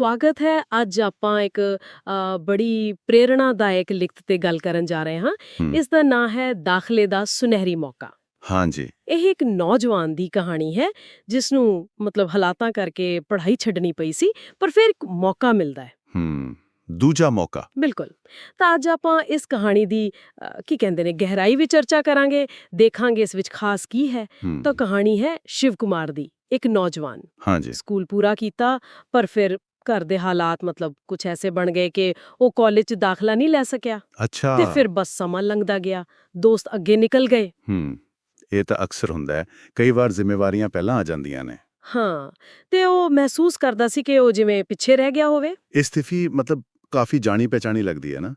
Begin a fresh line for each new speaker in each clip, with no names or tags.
ਸਵਾਗਤ ਹੈ। ਅੱਜ ਆਪਾਂ ਇੱਕ ਬੜੀ ਪ੍ਰੇਰਣਾਦਾਇਕ ਲਿਖਤ ਤੇ ਗੱਲ ਕਰਨ ਜਾ ਰਹੇ ਹਾਂ। ਇਸ ਦਾ ਨਾਂ ਹੈ ਦਾਖਲੇ ਦਾ ਸੁਨਹਿਰੀ ਮੌਕਾ।
ਹਾਂਜੀ।
ਇਹ ਇੱਕ ਨੌਜਵਾਨ ਦੀ ਕਹਾਣੀ ਹੈ ਜਿਸ ਨੂੰ ਮਤਲਬ ਹਾਲਾਤਾਂ ਕਰਕੇ ਪੜ੍ਹਾਈ ਛੱਡਣੀ ਪਈ ਸੀ ਪਰ ਫਿਰ ਇੱਕ ਮੌਕਾ ਮਿਲਦਾ ਹੈ।
ਹੂੰ ਦੂਜਾ ਮੌਕਾ।
ਬਿਲਕੁਲ। ਤਾਂ ਅੱਜ ਆਪਾਂ ਇਸ ਕਹਾਣੀ ਦੀ ਕੀ ਕਹਿੰਦੇ ਨੇ ਗਹਿਰਾਈ ਵਿੱਚ ਚਰਚਾ ਕਰਾਂਗੇ ਦੇਖਾਂਗੇ ਇਸ ਵਿੱਚ ਖਾਸ ਕੀ ਹੂੰ, ਤਾਂ ਕਹਾਣੀ ਹੈ ਸ਼ਿਵ ਕੁਮਾਰ ਦੀ ਇੱਕ ਨੌਜਵਾਨ।
ਹਾਂਜੀ।
ਸਕੂਲ ਪੂਰਾ ਕੀਤਾ ਪਰ ਫਿਰ ਘਰ ਦੇ ਹਾਲਾਤ ਮਤਲਬ ਕੁਝ ਐਸੇ ਬਣ ਗਏ ਕਿ ਉਹ ਕਾਲਜ 'ਚ ਦਾਖਲਾ ਨਹੀਂ ਲੈ ਸਕਿਆ।
ਅੱਛਾ।
ਤੇ ਫਿਰ ਬਸ ਸਮਾਂ ਲੰਘਦਾ ਗਿਆ। ਦੋਸਤ ਅੱਗੇ ਨਿਕਲ ਗਏ।
ਹੂੰ ਇਹ ਤਾਂ ਅਕਸਰ ਹੁੰਦਾ ਹੈ। ਕਈ ਵਾਰ ਜ਼ਿੰਮੇਵਾਰੀਆਂ ਪਹਿਲਾਂ ਆ ਜਾਂਦੀਆਂ ਨੇ।
ਹਾਂ ਤੇ ਉਹ ਮਹਿਸੂਸ ਕਰਦਾ ਸੀ ਕਿ ਉਹ ਜਿਵੇਂ ਪਿੱਛੇ ਰਹਿ ਗਿਆ ਹੋਵੇ।
ਇਹ ਸਥਿਤੀ ਮਤਲਬ ਕਾਫੀ ਜਾਣੀ ਪਹਿਚਾਣੀ ਲੱਗਦੀ ਹੈ ਨਾ।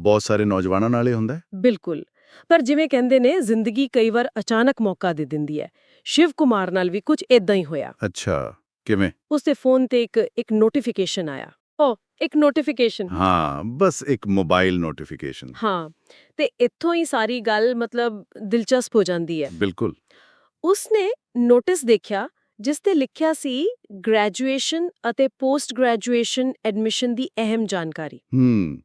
ਬਹੁਤ ਸਾਰੇ ਨੌਜਵਾਨਾਂ ਨਾਲੇ ਹੁੰਦਾ ਹੈ।
ਬਿਲਕੁਲ। ਪਰ ਜਿਵੇਂ ਕਹਿੰਦੇ ਨੇ ਜ਼ਿੰਦਗੀ ਕਈ ਵਾਰ ਅਚਾਨਕ ਮੌਕਾ ਦੇ ਦਿੰਦੀ ਹੈ। ਸ਼ਿਵ ਕੁਮਾਰ ਨਾਲ ਵੀ ਕੁਝ ਇਦਾਂ ਹੀ ਹੋਇਆ।
ਅੱਛਾ। ਕਿਵੇਂ?
ਉਸਦੇ ਫੋਨ ਤੇ ਇੱਕ ਇੱਕ ਨੋਟੀਫਿਕੇਸ਼ਨ ਆਇਆ। ਉਹ ਇੱਕ ਨੋਟੀਫਿਕੇਸ਼ਨ
ਹਾਂ ਬਸ ਇੱਕ ਮੋਬਾਈਲ ਨੋਟੀਫਿਕੇਸ਼ਨ
ਹਾਂ ਤੇ ਇੱਥੋਂ ਹੀ ਸਾਰੀ ਗੱਲ ਮਤਲਬ ਦਿਲਚਸਪ ਹੋ ਜਾਂਦੀ ਹੈ।
ਬਿਲਕੁਲ।
ਉਸਨੇ ਨੋਟਿਸ ਦੇਖਿਆ ਜਿਸ ਤੇ ਲਿਖਿਆ ਸੀ ਗ੍ਰੈਜੂਏਸ਼ਨ ਅਤੇ ਪੋਸਟ ਗ੍ਰੈਜੂਏਸ਼ਨ ਐਡਮਿਸ਼ਨ ਦੀ ਅਹਿਮ ਜਾਣਕਾਰੀ।
ਹੂੰ।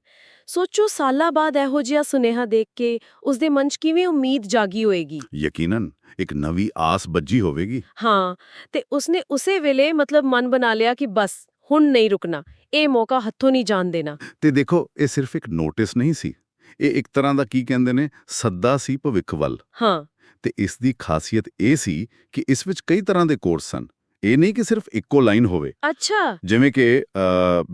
ਸੋਚੋ ਸਾਲਾਂ ਬਾਅਦ ਇਹੋ ਜਿਹਾ ਸੁਨੇਹਾ ਦੇਖ ਕੇ ਉਸਦੇ ਮਨ 'ਚ ਕਿਵੇਂ ਉਮੀਦ ਜਾਗੀ ਹੋਏਗੀ?
ਯਕੀਨਨ ਇੱਕ ਨਵੀਂ ਆਸ ਬੱਜੀ ਹੋਵੇਗੀ।
ਹਾਂ ਤੇ ਉਸਨੇ ਉਸੇ ਵੇਲੇ ਮਤਲਬ ਮਨ ਬਣਾ ਲਿਆ ਕਿ ਬਸ ਹੁਣ ਨਹੀਂ ਰੁਕਣਾ ਇਹ ਮੌਕਾ ਹੱਥੋਂ ਨਹੀਂ ਜਾਣ ਦੇਣਾ।
ਤੇ ਦੇਖੋ ਇਹ ਸਿਰਫ ਇੱਕ ਨੋਟਿਸ ਨਹੀਂ ਸੀ। ਇਹ ਇੱਕ ਤਰ੍ਹਾਂ ਦਾ ਕੀ ਕਹਿੰਦੇ ਨੇ ਸੱਦਾ ਸੀ ਭਵਿੱਖ ਵੱਲ
ਹਾਂ।
ਤੇ ਇਸ ਦੀ ਖਾਸੀਅਤ ਇਹ ਸੀ ਕਿ ਇਸ ਵਿੱਚ ਕਈ ਤਰ੍ਹਾਂ ਦੇ ਕੋਰਸ ਸਨ। ਇਹ ਨਹੀਂ ਕਿ ਸਿਰਫ ਇੱਕੋ ਲਾਈਨ ਹੋਵੇ।
ਅੱਛਾ।
ਜਿਵੇਂ ਕਿ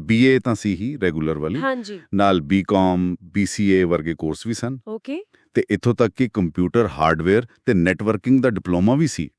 ਬੀਏ ਤਾਂ ਸੀ ਹੀ ਰੈਗੂਲਰ ਵਾਲੀ।
ਹਾਂਜੀ।
ਨਾਲ ਬੀਕਾਮ ਬੀਸੀਏ ਵਰਗੇ ਕੋਰਸ ਵੀ ਸਨ।
ਓਕੇ
ਤੇ ਇੱਥੋਂ ਤੱਕ ਕਿ ਕੰਪਿਊਟਰ ਹਾਰਡਵੇਅਰ ਤੇ ਨੈਟਵਰਕਿੰਗ ਦਾ ਡਿਪਲੋਮਾ ਵੀ ਸੀ।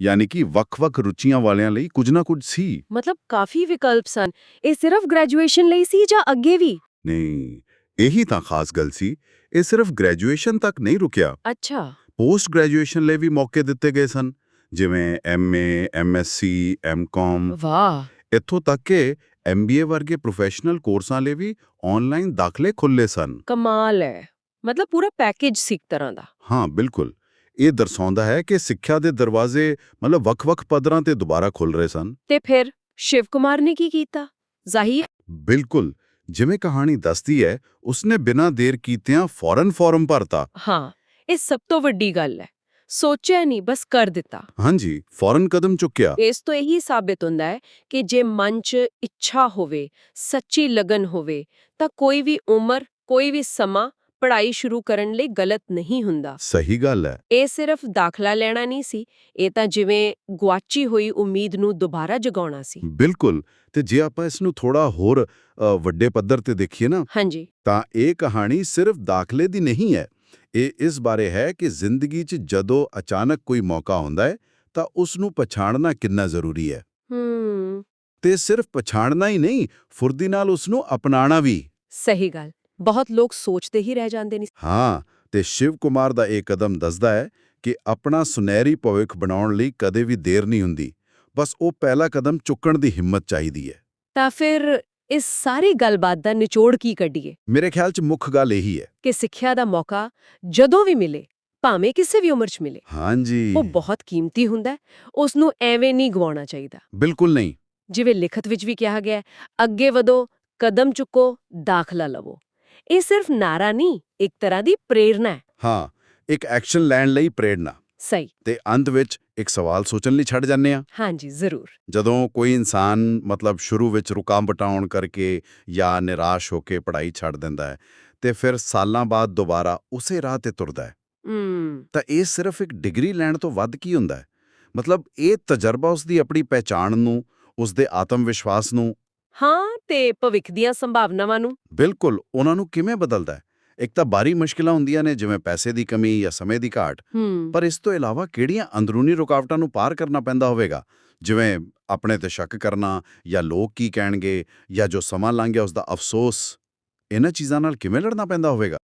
ਯਾਨੀ ਕਿ ਵੱਖ-ਵੱਖ ਰੁਚੀਆਂ ਵਾਲਿਆਂ ਲਈ ਕੁਝ ਨਾ ਕੁਝ ਸੀ।
ਮਤਲਬ ਕਾਫੀ ਵਿਕਲਪ ਸਨ। ਇਹ ਸਿਰਫ ਗ੍ਰੈਜੂਏਸ਼ਨ ਲਈ ਸੀ ਜਾਂ ਅੱਗੇ ਵੀ?
ਨਹੀਂ ਇਹੀ ਤਾਂ ਖਾਸ ਗੱਲ ਸੀ। ਇਹ ਸਿਰਫ ਗ੍ਰੈਜੂਏਸ਼ਨ ਤੱਕ ਨਹੀਂ ਰੁਕਿਆ।
ਅੱਛਾ।
ਪੋਸਟ ਗ੍ਰੈਜੂਏਸ਼ਨ ਲਈ ਵੀ ਮੌਕੇ ਦਿੱਤੇ ਗਏ ਸਨ। ਜਿਵੇਂ ਐਮਏ ਐਮਐਸਸੀ ਐਮਕਾਮ
ਵਾਹ।
ਇੱਥੋਂ ਤੱਕ ਕਿ ਐਮਬੀਏ ਵਰਗੇ ਪ੍ਰੋਫੈਸ਼ਨਲ ਕੋਰਸਾਂ ਲਈ ਵੀ ਆਨਲਾਈਨ ਦਾਖਲੇ ਖੁੱਲੇ ਸਨ।
ਕਮਾਲ ਹੈ। ਮਤਲਬ ਪੂਰਾ ਪੈਕੇਜ ਸੀ ਇੱਕ ਤਰ੍ਹਾਂ ਦਾ।
ਹਾਂ ਬਿਲਕੁਲ। ਇਹ ਦਰਸਾਉਂਦਾ ਹੈ ਕਿ ਸਿੱਖਿਆ ਦੇ ਦਰਵਾਜ਼ੇ ਮਤਲਬ ਵੱਖ-ਵੱਖ ਪੱਧਰਾਂ ਤੇ ਦੁਬਾਰਾ ਖੁੱਲ ਰਹੇ ਸਨ।
ਤੇ ਫਿਰ ਸ਼ਿਵ ਕੁਮਾਰ ਨੇ ਕੀ ਕੀਤਾ? ਜ਼ਾਹਿਰ?
ਬਿਲਕੁਲ। ਜਿਵੇਂ ਕਹਾਣੀ ਦੱਸਦੀ ਹੈ ਉਸਨੇ ਬਿਨਾਂ ਦੇਰ ਕੀਤਿਆਂ ਫੌਰਨ ਫਾਰਮ ਭਰਤਾ।
ਹਾਂ ਇਹ ਸਭ ਤੋਂ ਵੱਡੀ ਗੱਲ ਹੈ। ਸੋਚਿਆ ਨਹੀਂ ਬਸ ਕਰ ਦਿੱਤਾ।
ਹਾਂਜੀ ਫੌਰਨ ਕਦਮ ਚੁੱਕਿਆ।
ਇਸ ਤੋਂ ਇਹੀ ਸਾਬਿਤ ਹੁੰਦਾ ਹੈ ਕਿ ਜੇ ਮਨ 'ਚ ਇੱਛਾ ਹੋਵੇ ਸੱਚੀ ਲਗਨ ਹੋਵੇ ਤਾਂ ਕੋਈ ਵੀ ਉਮਰ ਕੋਈ ਵੀ ਸਮਾਂ ਪੜ੍ਹਾਈ ਸ਼ੁਰੂ ਕਰਨ ਲਈ ਗਲਤ ਨਹੀਂ ਹੁੰਦਾ।
ਸਹੀ ਗੱਲ ਹੈ।
ਇਹ ਸਿਰਫ ਦਾਖਲਾ ਲੈਣਾ ਨਹੀਂ ਸੀ ਇਹ ਤਾਂ ਜਿਵੇਂ ਗੁਆਚੀ ਹੋਈ ਉਮੀਦ ਨੂੰ ਦੁਬਾਰਾ ਜਗਾਉਣਾ ਸੀ।
ਬਿਲਕੁਲ ਤੇ ਜੇ ਆਪਾਂ ਇਸ ਨੂੰ ਥੋੜਾ ਹੋਰ ਵੱਡੇ ਪੱਧਰ ਤੇ ਦੇਖੀਏ ਨਾ
ਹਾਂਜੀ।
ਤਾਂ ਇਹ ਕਹਾਣੀ ਸਿਰਫ ਦਾਖਲੇ ਦੀ ਨਹੀਂ ਹੈ। ਇਹ ਇਸ ਬਾਰੇ ਹੈ ਕਿ ਜ਼ਿੰਦਗੀ 'ਚ ਜਦੋਂ ਅਚਾਨਕ ਕੋਈ ਮੌਕਾ ਆਉਂਦਾ ਹੈ ਤਾਂ ਉਸ ਨੂੰ ਪਛਾਣਨਾ ਕਿੰਨਾ ਜ਼ਰੂਰੀ ਹੈ।
ਹੂੰ।
ਤੇ ਸਿਰਫ ਪਛਾਣਨਾ ਹੀ ਨਹੀਂ ਫੁਰਦੀ ਨਾਲ ਉਸ ਨੂੰ ਅਪਣਾਉਣਾ ਵੀ।
ਸਹੀ ਗੱਲ। ਬਹੁਤ ਲੋਕ ਸੋਚਦੇ ਹੀ ਰਹਿ ਜਾਂਦੇ ਨੇ।
ਹਾਂ ਤੇ ਸ਼ਿਵ ਕੁਮਾਰ ਦਾ ਇਹ ਕਦਮ ਦੱਸਦਾ ਹੈ ਕਿ ਆਪਣਾ ਸੁਨਹਿਰੀ ਭਵਿੱਖ ਬਣਾਉਣ ਲਈ ਕਦੇ ਵੀ ਦੇਰ ਨਹੀਂ ਹੁੰਦੀ। ਬਸ ਉਹ ਪਹਿਲਾ ਕਦਮ ਚੁੱਕਣ ਦੀ ਹਿੰਮਤ ਚਾਹੀਦੀ ਹੈ।
ਤਾਂ ਫਿਰ ਇਸ ਸਾਰੀ ਗੱਲਬਾਤ ਦਾ ਨਿਚੋੜ ਕੀ ਕੱਢੀਏ?
ਮੇਰੇ ਖਿਆਲ 'ਚ ਮੁੱਖ ਗੱਲ ਇਹੀ ਹੈ।
ਕਿ ਸਿੱਖਿਆ ਦਾ ਮੌਕਾ ਜਦੋਂ ਵੀ ਮਿਲੇ ਭਾਵੇਂ ਕਿਸੇ ਵੀ ਉਮਰ 'ਚ ਮਿਲੇ
ਹਾਂਜੀ।
ਉਹ ਬਹੁਤ ਕੀਮਤੀ ਹੁੰਦਾ ਹੈ। ਉਸ ਨੂੰ ਐਵੇਂ ਨਹੀਂ ਗਵਾਉਣਾ ਚਾਹੀਦਾ।
ਬਿਲਕੁਲ ਨਹੀਂ।
ਜਿਵੇਂ ਲਿਖਤ ਵਿੱਚ ਵੀ ਕਿਹਾ ਗਿਆ ਹੈ, ਅੱਗੇ ਵਧੋ ਕਦਮ ਚੁੱਕੋ ਦਾਖਲਾ ਲਵੋ। ਇਹ ਸਿਰਫ ਨਾਰਾ ਨਹੀਂ ਇੱਕ ਤਰ੍ਹਾਂ ਦੀ ਪ੍ਰੇਰਣਾ ਹੈ।
ਹਾਂ ਇੱਕ ਐਕਸ਼ਨ ਲੈਣ ਲਈ ਪ੍ਰੇਰਣਾ।
ਸਹੀ।
ਤੇ ਅੰਤ ਵਿੱਚ ਇੱਕ ਸਵਾਲ ਸੋਚਣ ਲਈ ਛੱਡ ਜਾਂਦੇ ਆ
ਹਾਂਜੀ ਜ਼ਰੂਰ।
ਜਦੋਂ ਕੋਈ ਇਨਸਾਨ ਮਤਲਬ ਸ਼ੁਰੂ ਵਿੱਚ ਰੁਕਾਵਟਾਉਣ ਕਰਕੇ ਜਾਂ ਨਿਰਾਸ਼ ਹੋ ਕੇ ਪੜ੍ਹਾਈ ਛੱਡ ਦਿੰਦਾ ਹੈ ਤੇ ਫਿਰ ਸਾਲਾਂ ਬਾਅਦ ਦੁਬਾਰਾ ਉਸੇ ਰਾਹ ਤੇ ਤੁਰਦਾ ਹੈ।
ਹੂੰ।
ਤਾਂ ਇਹ ਸਿਰਫ ਇੱਕ ਡਿਗਰੀ ਲੈਣ ਤੋਂ ਵੱਧ ਕੀ ਹੁੰਦਾ ਹੈ? ਮਤਲਬ ਇਹ ਤਜਰਬਾ ਉਸ ਦੀ ਆਪਣੀ ਪਹਿਚਾਣ ਨੂੰ ਉਸ ਦੇ ਆਤਮ ਵਿਸ਼ਵਾਸ ਨੂੰ
ਹਾਂ ਤੇ ਭਵਿੱਖ ਦੀਆਂ ਸੰਭਾਵਨਾਵਾਂ ਨੂੰ।
ਬਿਲਕੁਲ ਉਹਨਾਂ ਨੂੰ ਕਿਵੇਂ ਬਦਲਦਾ ਹੈ? ਇੱਕ ਤਾਂ ਬਾਰੀ ਮੁਸ਼ਕਿਲਾਂ ਹੁੰਦੀਆਂ ਨੇ ਜਿਵੇਂ ਪੈਸੇ ਦੀ ਕਮੀ ਜਾਂ ਸਮੇਂ ਦੀ ਘਾਟ। ਪਰ ਇਸ ਤੋਂ ਇਲਾਵਾ ਕਿਹੜੀਆਂ ਅੰਦਰੂਨੀ ਰੁਕਾਵਟਾਂ ਨੂੰ ਪਾਰ ਕਰਨਾ ਪੈਂਦਾ ਹੋਵੇਗਾ? ਜਿਵੇਂ ਆਪਣੇ ਤੇ ਸ਼ੱਕ ਕਰਨਾ ਜਾਂ ਲੋਕ ਕੀ ਕਹਿਣਗੇ ਜਾਂ ਜੋ ਸਮਾਂ ਲੰਘ ਗਿਆ ਉਸ ਦਾ ਅਫਸੋਸ ਇਹਨਾਂ ਚੀਜ਼ਾਂ ਨਾਲ ਕਿਵੇਂ ਲੜਨਾ ਪੈਂਦਾ ਹੋਵੇਗਾ?